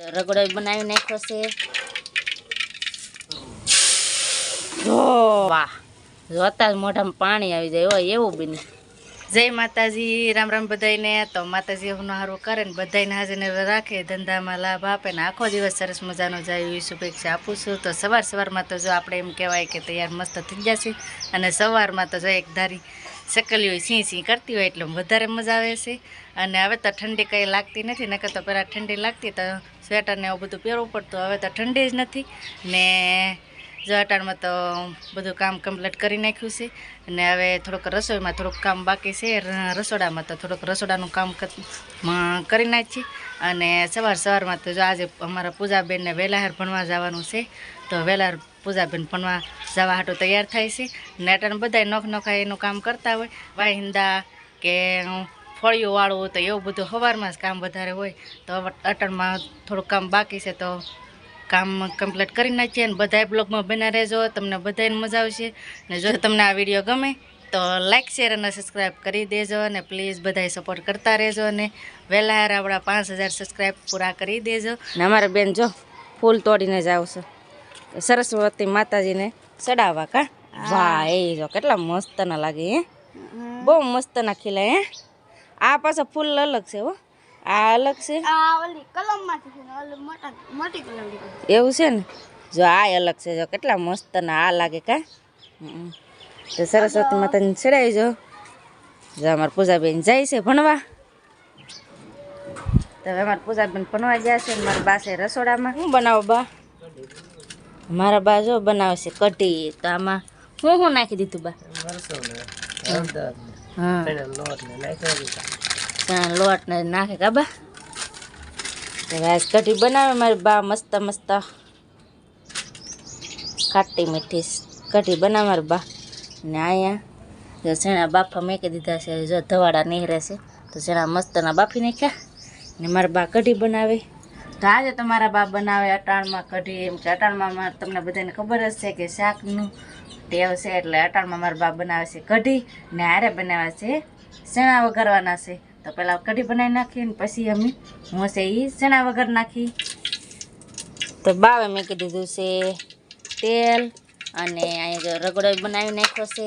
રગડો બનાવી નાખ્યો છે. વાહ. જોતા જ મોઢામાં પાણી આવી જાય હોય એવું બની. જય માતાજી, રામ રામ બધાને તો માતાજી એનું સારું કરે ને બધાને હાજરને રાખે, ધંધામાં લાભ આપે ને આખો દિવસ સરસ મજાનો જાય એવી શુભેચ્છા આપું છું. તો સવાર સવારમાં તો જો આપણે એમ કહેવાય કે તૈયાર મસ્ત થઈ જશે અને સવારમાં તો જો એક ધારી હોય સિંહ સિંહ કરતી હોય એટલે વધારે મજા આવે છે. અને હવે તો ઠંડી કંઈ લાગતી નથી, નકર તો પહેલાં ઠંડી લાગતી તો સ્વેટરને એવું બધું પહેરવું પડતું, હવે તો ઠંડી જ નથી. ને જો તો બધું કામ કમ્પ્લીટ કરી નાખ્યું છે. અને હવે થોડુંક રસોઈમાં થોડુંક કામ બાકી છે રસોડામાં તો થોડુંક રસોડાનું કામ કરી નાખી. અને સવાર સવારમાં તો જો આજે અમારા પૂજાબેનને વહેલાહાર ભણવા જવાનું છે, તો વહેલાહાર પૂજાબેન ભણવા જવા હાટું તૈયાર થાય છે. ને અટાણે બધા નખ નખાય એનું કામ કરતા હોય. વાહિંદા કે વાળવું તો એવું બધું સવારમાં જ કામ વધારે હોય. તો અટણમાં થોડું કામ બાકી છે તો કામ કમ્પ્લીટ કરી નાખીએ અને બધાય બ્લોગમાં બના રહેજો. તમને બધાને મજા આવશે. ને જો તમને આ વીડિયો ગમે તો લાઇક શેર અને સબસ્ક્રાઈબ કરી દેજો અને પ્લીઝ બધાય સપોર્ટ કરતા રહેજો અને વહેલા આપણા પાંચ હજાર સબસ્ક્રાઈબ પૂરા કરી દેજો. ને અમારા બેન જો ફૂલ તોડીને જ આવશે. સરસ્વતી માતાજીને ચડાવવા કા? વાહ એ જો કેટલા મસ્ત ના લાગે હે. બહુ મસ્ત ના ખીલા હે. આ પાછા ફૂલ અલગ છે હો. આ અલગ છે. એવું છે ને? જો આ અલગ છે જો કેટલા મસ્ત ના આ લાગે કા. તો સરસ્વતી માતાને ચડાવી જો. જો અમારા પૂજાબેન જાય છે ભણવા. તો હવે અમારા પૂજાબેન ભણવા ગયા છે ને મારા બા છે રસોડામાં. શું બનાવો બા? મારા બા જો બનાવે છે કઢી, તો આમાં હું શું નાખી દીધું બા? હા. લોટ ને નાખે કા બા? કઢી બનાવે, મારી બા મસ્ત મસ્ત ખાટી મીઠી કઢી બનાવે મારી બા. ને અહીંયા જો ચણા બાફા મેકી દીધા છે, જો ધવાડા નીકળે છે, તો શેણા મસ્તના બાફી નાખ્યા. ને મારા બા કઢી બનાવે. તો આજે તો મારા બા બનાવે અટાણમાં કઢી એમ કે અટાણમાં તમને બધાને ખબર જ છે કે શાકનું ટેવ છે એટલે અટાણમાં મારા બા બનાવે છે કઢી ને હારે બનાવે છે શેણા વઘારવાના છે. તો પહેલાં કઢી બનાવી નાખી ને પછી અમે હું છે એ ચણા વઘાર નાખી. તો બાવે મેં દીધું છે તેલ અને અહીંયા રગડો બનાવી નાખ્યો છે.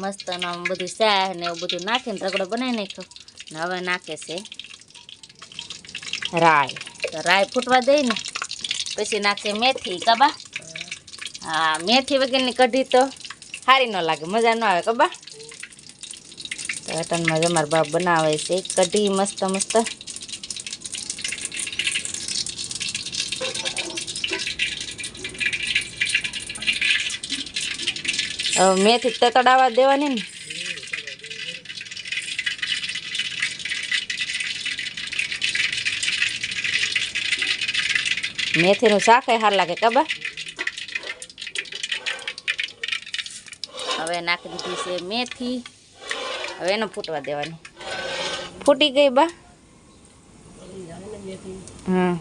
મસ્ત બધું શાક ને એવું બધું નાખીને રગડો બનાવી નાખ્યો. ને હવે નાખે છે રાય તો રાય ફૂટવા દઈ ને પછી નાખશે મેથી કબા હા, મેથી વગેરેની કઢી તો સારી ન લાગે, મજા ન આવે કબા તો અટનમાં જ અમારા બાપ બનાવે છે, કઢી મસ્ત મસ્ત. હવે મેથી તકડાવા દેવાની ને. મેથીનું શાક હાર લાગે કબા હવે નાખી દીધી છે મેથી. હવે એને ફૂટવા દેવાની. ફૂટી ગઈ બા? હમ.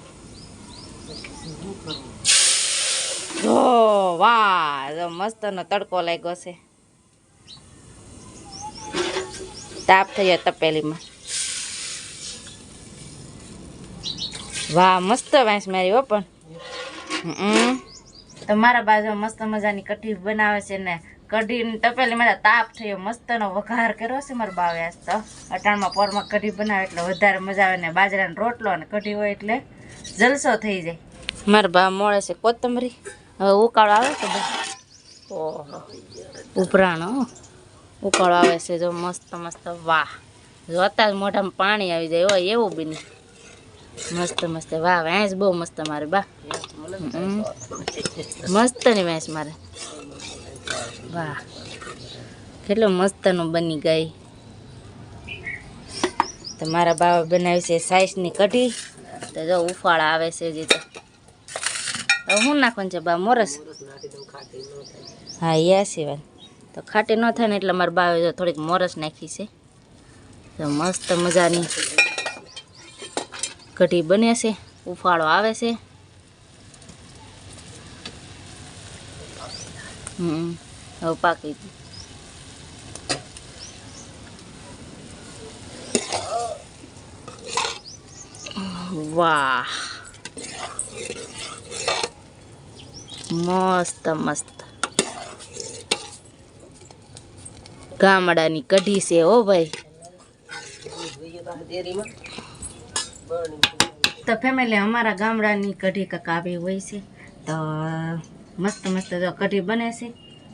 જો, વાહ, જો મસ્તનો તડકો લાગ્યો છે. તાપ થઈ જાય તપેલીમાં. વાહ મસ્ત વાંસ મારી હો પણ. તો મારા બાજુ મસ્ત મજાની કઢી બનાવે છે ને. કઢીની તપેલી મારા તાપ થયો મસ્તનો વઘાર કર્યો છે મારા બાવે આજ તો. અટાણમાં પોરમાં કઢી બનાવે એટલે વધારે મજા આવે ને બાજરાનો રોટલો અને કઢી હોય એટલે જલસો થઈ જાય. મારા બા મળે છે કોથમરી. હવે ઉકાળો આવે તો બસ ઓહો ઉભરાણો ઉકાળો આવે છે જો મસ્ત મસ્ત વાહ. જોતા જ મોઢામાં પાણી આવી જાય હોય એવું બી નહીં. મસ્ત મસ્ત. વાહ ભેંસ બહુ મસ્ત મારે બા. મસ્તની ભેંસ મારે. વાહ. કેટલો મસ્તનું બની ગઈ. તો મારા બાવા બનાવી છે સાઈઝની કઢી. તો જો ઉફાળ આવે છે જે તો. હું નાખવાનું છે બા, મોરસ? હા યા સિવાય. તો ખાટી ન થાય ને એટલે મારા બાવે જો થોડીક મોરસ નાખી છે. તો મસ્ત મજાની. કઢી બને છે, ઉફાળો આવે છે. હમ, હવે પાકી ગયું. વાહ. મસ્ત મસ્ત. ગામડાની કઢી છે ઓ ભાઈ. તો ફેમિલી અમારા ગામડાની કઢી કાંક આવી હોય છે. તો મસ્ત મસ્ત જો કઢી બને છે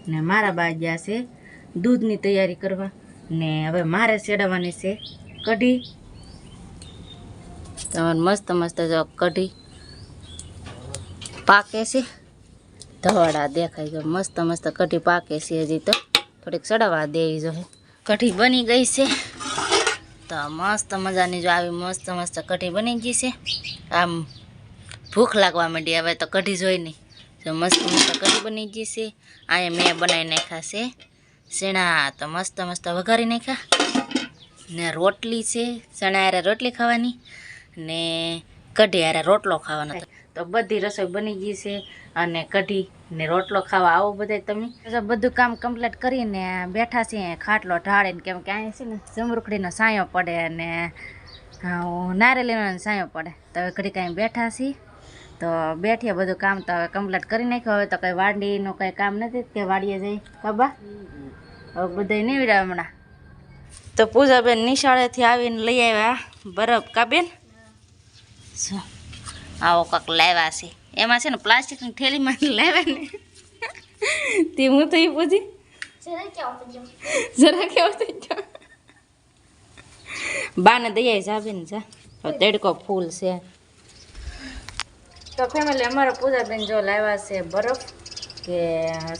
ને મારા બા ગયા છે દૂધની તૈયારી કરવા ને હવે મારે સેડવાની છે કઢી. તમારે મસ્ત મસ્ત જો કઢી પાકે છે. ધવાડા દેખાય છે, મસ્ત મસ્ત કઢી પાકે છે હજી તો. થોડીક ચડાવવા દેવી જોઈએ કઢી બની ગઈ છે. તો મસ્ત મજાની જો આવી મસ્ત મસ્ત કઢી બની ગઈ છે. આમ ભૂખ લાગવા માંડી હવે તો કઢી જોઈ નહીં. જો મસ્ત મસ્ત કઢી બની ગઈ છે. અહીંયા મેં બનાવી નાખ્યા છે શેણા તો મસ્ત મસ્ત વઘારી નાખ્યા. ને રોટલી છે ચણા હારે રોટલી ખાવાની ને કઢી હારે રોટલો ખાવાનો. તો બધી રસોઈ બની ગઈ છે અને કઢી ને રોટલો ખાવા આવો બધા તમે. બધું કામ કમ્પ્લીટ કરીને બેઠા છીએ, ખાટલો ઢાળીને, કેમ કે અહીં છે ને જમરૂખડીનો સાયો પડે અને નારેલીનો સાયો પડે. તો હવે ઘડી કાંઈ બેઠા છીએ. તો બેઠીએ બધું કામ તો હવે કમ્પ્લીટ કરી નાખ્યું. હવે તો કંઈ વાડીનું કંઈ કામ નથી કે વાડીએ જઈ. કબા હવે બધા નીવડ્યા હમણાં. તો પૂજાબેન નિશાળેથી આવીને લઈ આવ્યા. બરફ કાબેન શું? આવો કાંક લાવ્યા છે. એમાં છે ને પ્લાસ્ટિકની થેલીમાં લાવ્યા ને. તે હું તો એ પૂછી. જરા કેવો થઈ ગયો. બાને દઈએ ને જા. તેડકો ફૂલ છે. તો ફેમિલી અમારા પૂજાબેન જો લાવ્યા છે બરફ કે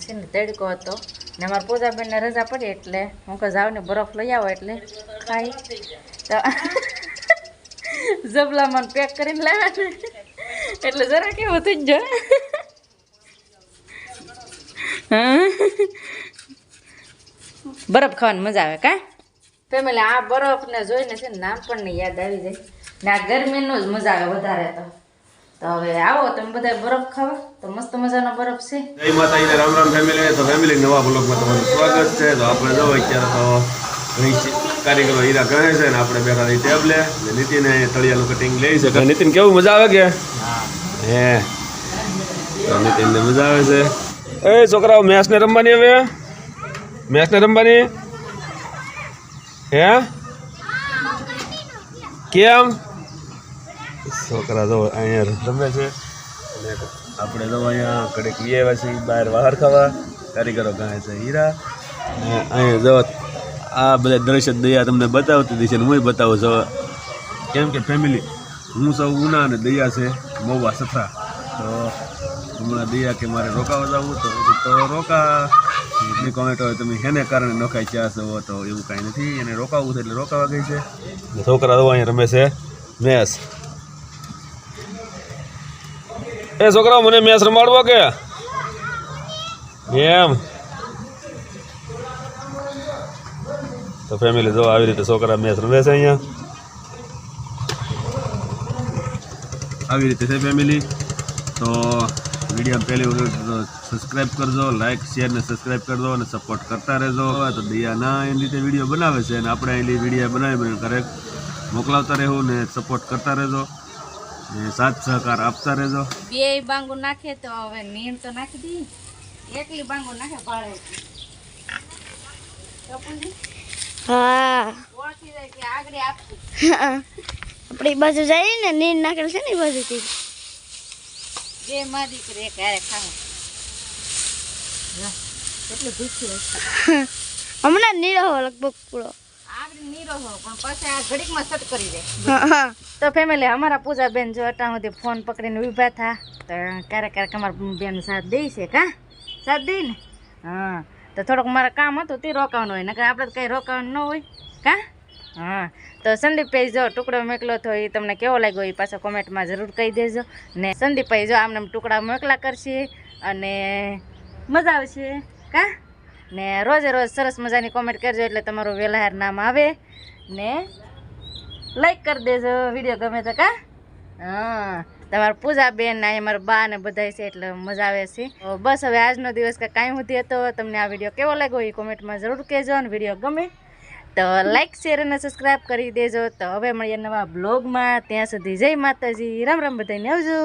છે ને તડકો હતો. ને અમારા પૂજાબેનને રજા પડી એટલે હું કહું જાવ ને બરફ લઈ આવો એટલે ખાઈ. તો જબલામાં પેક કરીને લાવ્યા ને એટલે જરા કે થઈ જ. જાય હા. બરફ ખાવાની મજા આવે કા? ફેમિલી આ બરફને જોઈને છે ને નાનપણની યાદ આવી જાય. ને આ ગરમીનો જ મજા આવે વધારે તો. તો હવે આવો તમે બધા બરફ ખાવા. તો મસ્ત મજાનો બરફ છે. જય માતાજીને રામ રામ ફેમિલી તો ફેમિલી નવા બ્લોગમાં તમારું સ્વાગત છે. તો આપણે જો અત્યારે તો છે- કારીગરો હીરા કહે છે ને આપણે બેઠા ટેબલે. ને નીતિને તળિયાનું કટિંગ લઈ છે. નીતિન કેવું? મજા આવે કે? હે. તો તેમને મજા આવે છે? એ છોકરાઓ મેચ ને રમવાની હવે. મેચ ને રમવાની? હે? કેમ? છોકરા તો અહીંયા રમે છે. આપણે તો અહીંયા કડેક આવ્યા છીએ બહાર બહાર ખાવા. કારીગરો ગાય છે હીરા. અહીંયા જો આ બધા દ્રશ્ય દયા તમને બતાવતી હતી છે હું બતાવું છું. કેમ કે ફેમિલી હું સૌ ઉના અને દયા છે. મહુવા સથરા તો હમણાં દયા કે મારે રોકાવા જવું તો તો રોકા એટલી કોમેન્ટ હોય તમે હેને કારણે નોખાઈ ચા છો તો એવું કાંઈ નથી એને રોકાવું છે એટલે રોકાવા ગઈ છે છોકરા તો અહીંયા રમે છે મેસ એ છોકરાઓ મને મેચ રમાડવો કે એમ તો ફેમિલી જો આવી રીતે છોકરા મેચ રમે છે અહીંયા આવી રીતે છે ફેમિલી તો વીડિયો પહેલી વખત સબસ્ક્રાઈબ કરજો લાઇક શેર ને સબસ્ક્રાઈબ કરજો અને સપોર્ટ કરતા રહેજો. તો દયા ના એની રીતે વીડિયો બનાવે છે અને આપણે એની વીડિયો બનાવી કરેક્ટ મોકલાવતા રહેવું ને સપોર્ટ કરતા રહેજો. ને સાથ સહકાર આપતા રહેજો. બે બાંગો નાખે તો હવે નીણ તો નાખી દી. એકલી બાંગો નાખે પાડે હા. ઓળખી જાય કે આગળ આપી આપણી બાજુ જઈએ ને નીર નાખેલ છે ને એ બાજુથી. બે માં દીકરી એક હારે ખાવા. હમણાં નીરો હો લગભગ પૂરો. આગળ નીરો હો પણ પછી આ ઘડીકમાં સટ કરી દે. હા હા. તો ફેમિલી અમારા પૂજાબેન જો અટાણ સુધી ફોન પકડીને ઊભા થા તો ક્યારેક ક્યારેક અમારા બેન સાથ દે છે કા? સાથ દે ને? હા. તો થોડુંક મારા કામ હતું તે રોકાવાનું હોય નકર આપણે તો કંઈ રોકાવાનું ન હોય કા? હા, તો સંદીપભાઈ જો ટુકડો મોકલો તો એ તમને કેવો લાગ્યો એ પાછો કોમેન્ટમાં જરૂર કહી દેજો. ને સંદીપભાઈ જો આમને આમ ટુકડા મોકલા કરશે અને મજા આવશે, કા? ને રોજે રોજ સરસ મજાની કોમેન્ટ કરજો એટલે તમારું વેલાહાર નામ આવે. ને લાઈક કરી દેજો વીડિયો ગમે તો, કા? હા, તમારા પૂજા બેન ને અહીંયા મારા બા ને બધા છે એટલે મજા આવે છે. બસ હવે આજનો દિવસ કાંઈ સુધી હતો. તમને આ વીડિયો કેવો લાગ્યો એ કોમેન્ટમાં જરૂર કહેજો અને વીડિયો ગમે તો લાઈક શેર અને સબસ્ક્રાઈબ કરી દેજો. તો હવે મળીએ નવા બ્લોગમાં ત્યાં સુધી જય માતાજી. રામ રામ બધાને આવજો.